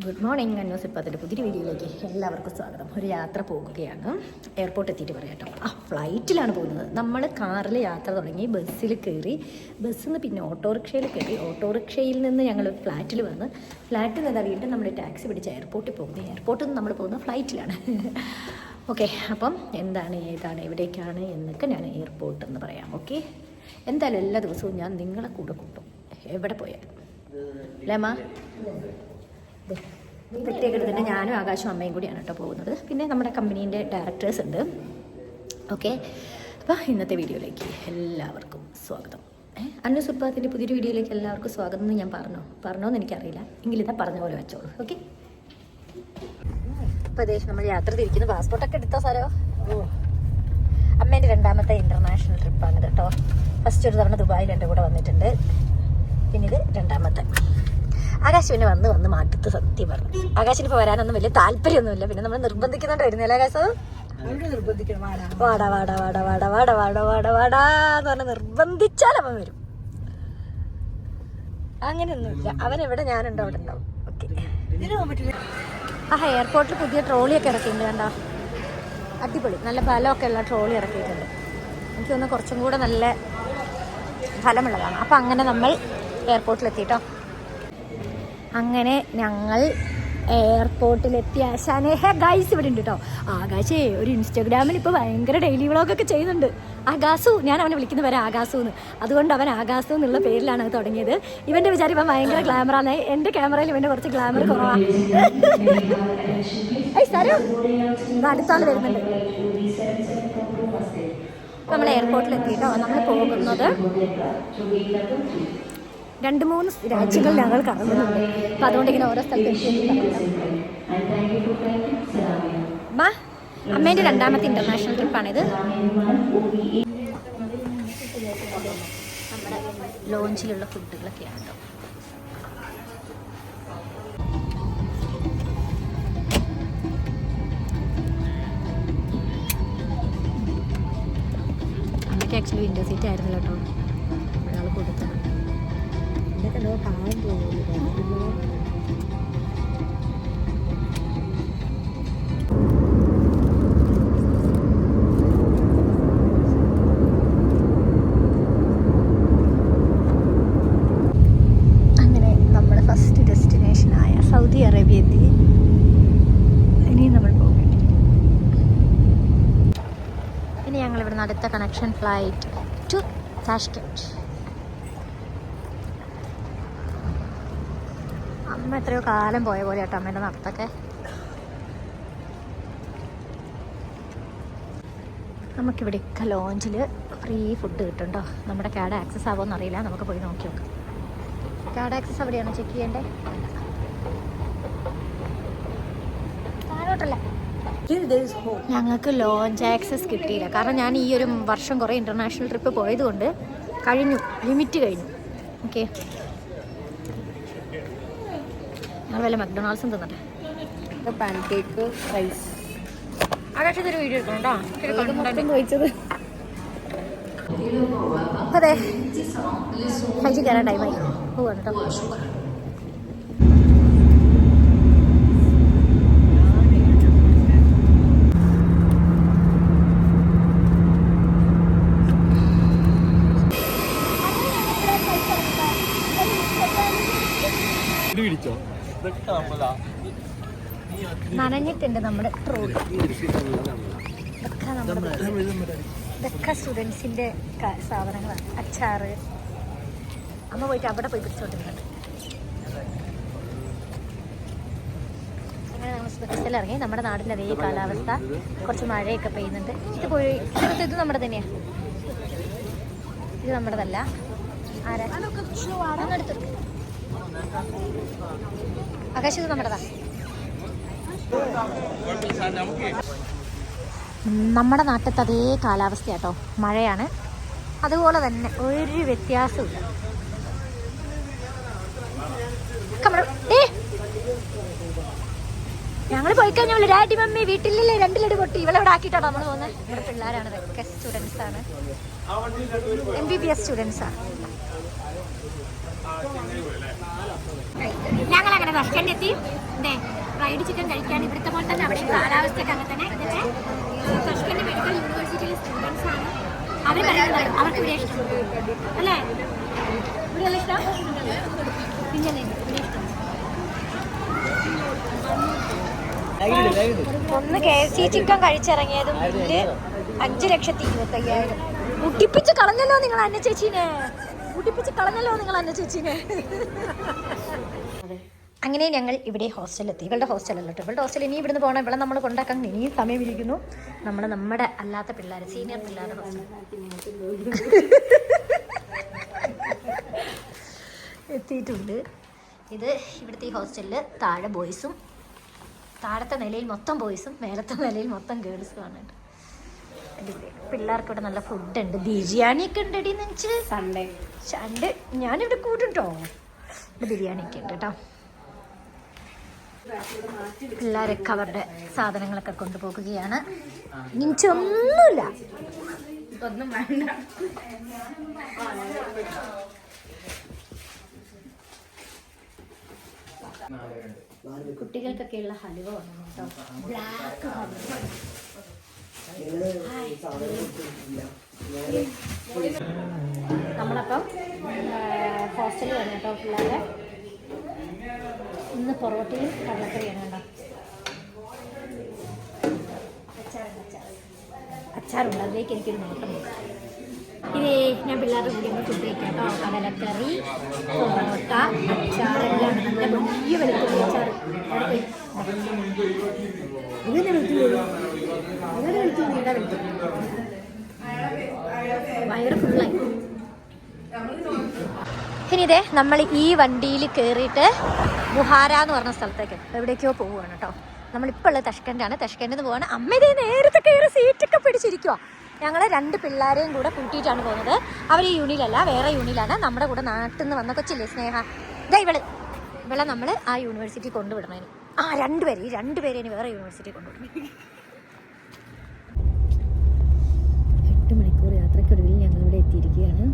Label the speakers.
Speaker 1: Good morning അന്വേസ് ഇപ്പത്തിന്റെ പുതിയ വീഡിയോയിലേക്ക് എല്ലാവർക്കും സ്വാഗതം. ഒരു യാത്ര പോകുകയാണ്. എയർപോർട്ട് എത്തിയിട്ട് പറയാം കേട്ടോ. ആ ഫ്ലൈറ്റിലാണ് പോകുന്നത്. നമ്മൾ കാറിൽ യാത്ര തുടങ്ങി ബസ്സിൽ കയറി ബസ്സിൽ നിന്ന് പിന്നെ ഓട്ടോറിക്ഷയിൽ കയറി ഓട്ടോറിക്ഷയിൽ നിന്ന് ഞങ്ങൾ ഫ്ലാറ്റിൽ വന്ന് ഫ്ലാറ്റിൽ നിന്ന് വീണ്ടും നമ്മൾ ടാക്സി പിടിച്ച് എയർപോർട്ടിൽ പോകുന്നത് എയർപോർട്ടിൽ നിന്ന് നമ്മൾ പോകുന്ന ഫ്ലൈറ്റിലാണ് ഓക്കെ അപ്പം എന്താണ് ഏതാണ് എവിടേക്കാണ് എന്നൊക്കെ ഞാൻ എയർപോർട്ട് എന്ന് പറയാം. ഓക്കെ എന്തായാലും എല്ലാ ദിവസവും ഞാൻ നിങ്ങളെ കൂടെ കൂട്ടും. എവിടെ പോയാലും. ലേമാ? പ്രത്യേക എടുത്തിട്ട് ഞാനും ആകാശും അമ്മയും കൂടിയാണ് കേട്ടോ പോകുന്നത്. പിന്നെ നമ്മുടെ കമ്പനീന്റെ ഡയറക്ടേഴ്സ് ഉണ്ട്. ഓക്കെ അപ്പോൾ ഇന്നത്തെ വീഡിയോയിലേക്ക് എല്ലാവർക്കും സ്വാഗതം. അന്നു സുൽപ്പാത്തിന്റെ പുതിയൊരു വീഡിയോയിലേക്ക് എല്ലാവർക്കും സ്വാഗതം എന്ന് ഞാൻ പറഞ്ഞോ? പറഞ്ഞോന്ന് എനിക്കറിയില്ല. എങ്കിലിതാ പറഞ്ഞ പോലെ വെച്ചോളൂ. ഓക്കെ അപ്പോൾ ദേശം നമ്മൾ യാത്ര തിരിക്കുന്നു. പാസ്പോർട്ടൊക്കെ എടുത്തോ സാരോ അമ്മേന്റെ രണ്ടാമത്തെ ഇന്റർനാഷണൽ ട്രിപ്പാണ് കേട്ടോ. ഫസ്റ്റ് ഒരു തവണ ദുബായിൽ എന്റെ കൂടെ വന്നിട്ടുണ്ട്. പിന്നെ ഇത് രണ്ടാമത്തെ. ആകാശ് പിന്നെ വന്ന് വന്ന് മാറ്റത്ത് സത്യം പറഞ്ഞു. ആകാശിന് ഇപ്പോൾ വരാനൊന്നും വലിയ താല്പര്യമൊന്നുമില്ല. പിന്നെ നമ്മൾ നിർബന്ധിക്കുന്നുണ്ട് വരുന്നില്ല ആകാശം.
Speaker 2: വാടാ.
Speaker 1: വാടാ വാടാ വാടാ വാടാ വാടാ വാടാ വാടാ എന്ന് പറഞ്ഞ് നിർബന്ധിച്ചാൽ അവൻ വരും. അങ്ങനെയൊന്നുമില്ല. അവൻ എവിടെ ഞാനുണ്ടോ അവിടെ ഉണ്ടാവും. ഓക്കെ. ആ എയർപോർട്ടിൽ പുതിയ ട്രോളിയൊക്കെ ഇറക്കിയിട്ടുണ്ട് കണ്ടോ? അടിപൊളി. നല്ല ഫലമൊക്കെ ഉള്ള ട്രോളി ഇറക്കിയിട്ടുണ്ട്. എനിക്ക് തോന്നുന്നു കുറച്ചും കൂടെ നല്ല ഫലമുള്ളതാണ്. അപ്പം അങ്ങനെ നമ്മൾ എയർപോർട്ടിലെത്തിട്ടോ അങ്ങനെ ഞങ്ങൾ എയർപോർട്ടിലെത്തി ആശാനെ ഹേ ഗൈസ് ഇവിടെ ഉണ്ട് കേട്ടോ ആകാശേ ഒരു ഇൻസ്റ്റാഗ്രാമിൽ ഇപ്പോൾ ഭയങ്കര ഡെയിലി വ്ളോഗൊക്കെ ചെയ്യുന്നുണ്ട്. ആകാശു ഞാൻ അവനെ വിളിക്കുന്ന വരെ ആകാശു എന്ന്. അതുകൊണ്ട് അവൻ ആകാശു എന്നുള്ള പേരിലാണ് അത് തുടങ്ങിയത്. ഇവന്റെ വിചാരം ഇപ്പം ഭയങ്കര ഗ്ലാമറാണ് എന്റെ ക്യാമറയിൽ ഇവന്റെ കുറച്ച് ഗ്ലാമർ കുറവാണ് ഏയ് സാരോ? അടുത്താൾ വരുന്നുണ്ട്. നമ്മൾ എയർപോർട്ടിൽ എത്തിയിട്ടോ നമ്മൾ പോകുന്നത് രണ്ട് മൂന്ന് രാജ്യങ്ങൾ ഞങ്ങൾ കറങ്ങുന്നുണ്ട്. അപ്പം അതുകൊണ്ട് ഇങ്ങനെ ഓരോ സ്ഥലത്ത് അമ്മേന്റെ രണ്ടാമത്തെ ഇന്റർനാഷണൽ ട്രിപ്പാണിത് നമ്മുടെ ലോഞ്ചിലുള്ള ഫുഡുകളൊക്കെയാണ് കേട്ടോ ആക്ച്വലി വിൻഡോ സീറ്റ് ആയിരുന്നില്ല കേട്ടോ ഒരാൾ
Speaker 2: ഇതൊക്കെ എന്തോ കാണാൻ തോന്നുന്നു
Speaker 1: അങ്ങനെ സൗദി അറേബ്യ എത്തി. ഇനി നമ്മൾ പോകേണ്ടി ഇനി ഞങ്ങൾ ഇവിടുന്ന് അടുത്ത കണക്ഷൻ ഫ്ലൈറ്റ് ടു താഷ്കെറ്റ് അമ്മ എത്രയോ കാലം പോയ പോലെ കേട്ടോ അമ്മേന്റെ നടത്തൊക്കെ. നമുക്കിവിടെയൊക്കെ ലോഞ്ചിൽ ഫ്രീ ഫുഡ് കിട്ടുണ്ടോ? നമ്മുടെ കാർഡ് ആക്സസ് ആവുമോ അറിയില്ല. നമുക്ക് പോയി നോക്കി നോക്കാം. കാർഡ് ആക്സസ് എവിടെയാണ് ചെക്ക് ചെയ്യേണ്ടത് ഞങ്ങൾക്ക് ലോഞ്ച് ആക്സസ് കിട്ടിയില്ല. കാരണം ഞാൻ ഈ ഒരു വർഷം കുറേ ഇന്റർനാഷണൽ ട്രിപ്പ് പോയതുകൊണ്ട് കഴിഞ്ഞു. ലിമിറ്റ് കഴിഞ്ഞു. ഓക്കെ ഞങ്ങൾ വല്ല മക്ഡൊണാൾഡ്സും തിന്നട്ടെ.
Speaker 2: Pancake rice.
Speaker 1: ആകാശ ഇതൊരു വീഡിയോ
Speaker 2: എടുക്കണോ
Speaker 1: അതെ കഴിച്ച് കയറാൻ ടൈമായി പോവാണ് കേട്ടോ.
Speaker 3: പിടിച്ചോ
Speaker 1: നനഞ്ഞിട്ടുണ്ട് നമ്മുടെ ട്രോളി ഇതൊക്കെ നമ്മുടെ ഇതൊക്കെ സ്റ്റുഡൻസിന്റെ സാധനങ്ങളാണ്. അച്ചാറ്. അമ്മ പോയിട്ട് അവിടെ പോയി പിടിച്ചോണ്ടിരുന്നുണ്ട് അങ്ങനെ നമ്മൾ ബസ്സിൽ ഇറങ്ങി. നമ്മുടെ നാടിന്റെ അതേ കാലാവസ്ഥ. കുറച്ച് മഴയൊക്കെ പെയ്യുന്നുണ്ട്. ഇത് പോയി ഇത് ഇത് നമ്മുടെ തന്നെയാണ് ഇത് നമ്മുടെതല്ല. ആരാ? അങ്ങെടുത്തു നമ്മുടെ നാട്ടിലത്തെ അതേ കാലാവസ്ഥ കേട്ടോ മഴയാണ്. അതുപോലെ തന്നെ ഒരു വ്യത്യാസമില്ല ഞങ്ങൾ പോയി കഴിഞ്ഞാൽ ഡാഡി മമ്മി വീട്ടിലില്ലേ? രണ്ടിലടി പൊട്ടി. ഇവിടെ ഇവിടെ ആക്കിയിട്ടാണ് നമ്മൾ പോകുന്നത് ഇവിടെ പിള്ളേരാണ്. ഇതൊക്കെ സ്റ്റുഡൻസ് ആണ്. M B B S students ആണ്. ഞങ്ങൾ അങ്ങനെ ബസ് എത്തി. ഇതേ ഫ്രൈഡ് ചിക്കൻ കഴിക്കാൻ ഇവിടുത്തെ പോലെ തന്നെ അവിടെ കാലാവസ്ഥയൊക്കെ അങ്ങനെ തന്നെ. തഷ്കന്റ് മെഡിക്കൽ യൂണിവേഴ്സിറ്റിയിലെ സ്റ്റുഡൻസ് ആണ്. അവർ അവർക്ക് ഇവിടെ ഇഷ്ടം. അല്ലേ? ഇവിടെ ഇഷ്ടം? പിന്നെ ഇവിടെ ഇഷ്ടം. ഒന്ന് കെ എഫ് സി ചിക്കൻ കഴിച്ചിറങ്ങിയതും ബില്ല് അഞ്ച് ലക്ഷത്തി ഇരുപത്തി അയ്യായിരം മുട്ടിപ്പിച്ച് കളഞ്ഞല്ലോ നിങ്ങൾ അന്ന ചേച്ചീനെ. മുട്ടിപ്പിച്ച് കളഞ്ഞല്ലോ നിങ്ങൾ അന്ന ചേച്ചീനെ. അങ്ങനെ ഞങ്ങൾ ഇവിടെ ഹോസ്റ്റലിലെത്തി ഇവളുടെ ഹോസ്റ്റലല്ല ഇവളുടെ ഹോസ്റ്റൽ ഇനി ഇവിടുന്ന് പോകണം ഇവിടെ നമ്മൾ കൊണ്ടാക്കാൻ ഇനിയും സമയമിരിക്കുന്നു. നമ്മൾ നമ്മുടെ അല്ലാത്ത പിള്ളേർ സീനിയർ പിള്ളേരുടെ ഹോസ്റ്റൽ എത്തിയിട്ടുണ്ട്. ഇത് ഇവിടുത്തെ ഈ ഹോസ്റ്റലിൽ താഴെ ബോയ്സും താഴത്തെ നിലയിൽ മൊത്തം ബോയ്സും മേലത്തെ നിലയിൽ മൊത്തം ഗേൾസും ആണ്. പിള്ളേർക്ക് ഇവിടെ നല്ല ഫുഡ് ഉണ്ട്. ബിരിയാണി ഒക്കെ ഉണ്ട് അടി നെഞ്ച്
Speaker 2: സൺഡേ
Speaker 1: സൺഡേ ഞാനിവിടെ കൂട്ടുട്ടോ ഇവിടെ ബിരിയാണി ഒക്കെ ഉണ്ട് കേട്ടോ പിള്ളേരൊക്കെ അവരുടെ സാധനങ്ങളൊക്കെ കൊണ്ടുപോകുകയാണ്. നിഞ്ചൊന്നുമില്ല
Speaker 2: ഒന്നും വേണ്ട.
Speaker 1: കുട്ടികൾക്കൊക്കെയുള്ള ഹലുവ വന്നു കേട്ടോ ബ്ലാക്ക് നമ്മളപ്പം ഹോസ്റ്റലിൽ വന്നു കേട്ടോ പിള്ളേരെ. ഇന്ന് പൊറോട്ടയും കടലക്കറിയാണ് കേട്ടോ. അച്ചാറുണ്ട്. അച്ചാർ അച്ചാറുണ്ട്. അതിലേക്ക് എനിക്കൊരു നോട്ടമുണ്ട് ഇതേ ഞാൻ പിള്ളേരുടെ കൂടി ഒന്ന് ഫുഡ് കഴിക്കാം കേട്ടോ. കടലക്കറി പൊറോട്ട അച്ചാറെല്ലാം നല്ല വലിയ വെളുത്തുള്ളി അച്ചാർ. ഇതെന്നെ വെളുത്തുള്ളി? അങ്ങനെ വെളുത്തുള്ളി? ഇതാ വെളുത്തുള്ളി. വയറ് ഫുള്ളായി ഇനി ഇതേ നമ്മൾ ഈ വണ്ടിയിൽ കയറിയിട്ട് ബുഹാര എന്ന് പറഞ്ഞ സ്ഥലത്തേക്ക് എവിടേക്കോ പോവുകയാണ് കേട്ടോ. നമ്മളിപ്പോൾ ഉള്ളത് തഷ്കന്റാണ്. തഷ്കണ്ടിൽ നിന്ന് പോവാണ്. അമ്മ നേരത്തെ കയറി സീറ്റൊക്കെ പിടിച്ചിരിക്കുക ഞങ്ങൾ രണ്ട് പിള്ളേരെയും കൂടെ കൂട്ടിയിട്ടാണ് പോകുന്നത്. അവർ ഈ യൂണിയിലല്ല വേറെ യൂണിയിലാണ് നമ്മുടെ കൂടെ നാട്ടിൽ നിന്ന് വന്ന കൊച്ചില്ലേ സ്നേഹ? ഇതാ ഇവൾ. ഇവളെ നമ്മൾ ആ യൂണിവേഴ്സിറ്റി കൊണ്ടുവിടണം ആ രണ്ടുപേര് ഈ രണ്ടുപേരെ ഇനി വേറെ യൂണിവേഴ്സിറ്റി കൊണ്ടുവിടണം. എട്ട് മണിക്കൂർ യാത്രക്കൊടുവിൽ ഞങ്ങളിവിടെ എത്തിയിരിക്കുകയാണ്.